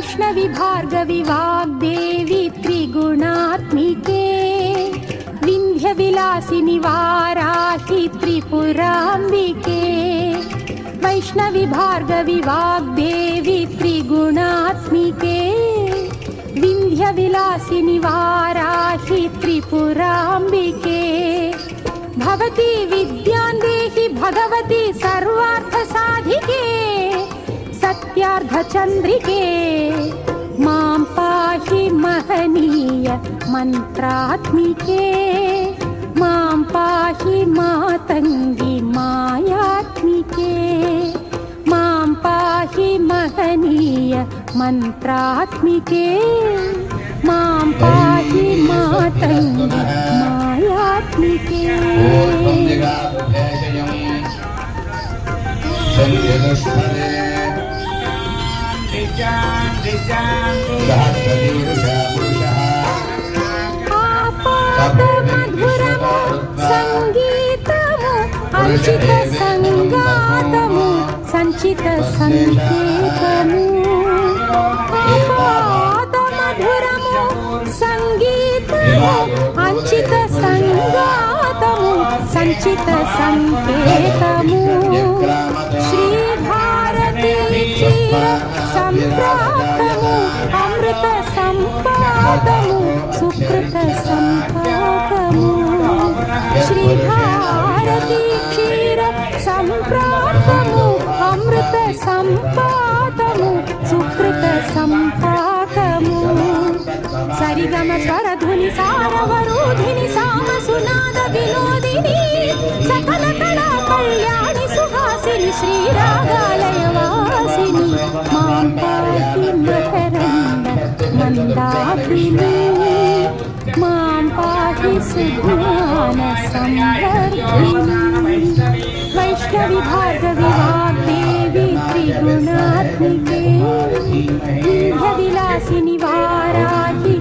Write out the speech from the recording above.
वैष्णवि भार्गवि वाग्देवि त्रिगुणात्मिके विन्ध्यविलासिनि वाराहि त्रिपुराम्बिके। वैष्णवि भार्गवि वाग्देवि त्रिगुणात्मिके विन्ध्यविलासिनि वाराहि त्रिपुराम्बिके। भवती विद्यां देहि भगवती सर्वार्थसाधिके सत्यार्धचन्द्रिके मां पाहि महनीय मन्त्रात्मिके मां पाहि मातङ्गि मायात्मिके मां पाहि महनीय मन्त्रात्मिके मां पाहि मातङ्गि मायात्मिके సంగీతము అంచిత సంగాతము సంచిత సంకేతము ఆపాదమధురము సంగీతము అంచిత సంగాతము సంచిత సంకేతము శ్రీభారతి సంప్రాప్తము అమృత సంపాదము సుకృత సంపాదము. శ్రీభారతి క్షీర సంప్రాప్తము అమృత సంపాదము సుకృత సంపాదము. సరిగమ दाखिले माँ पाहि सुधान संवर्धिनी वैष्णवी भार्गवी वाग्देवी त्रिगुणात्मिके दीर्घविलासिनि वाराहि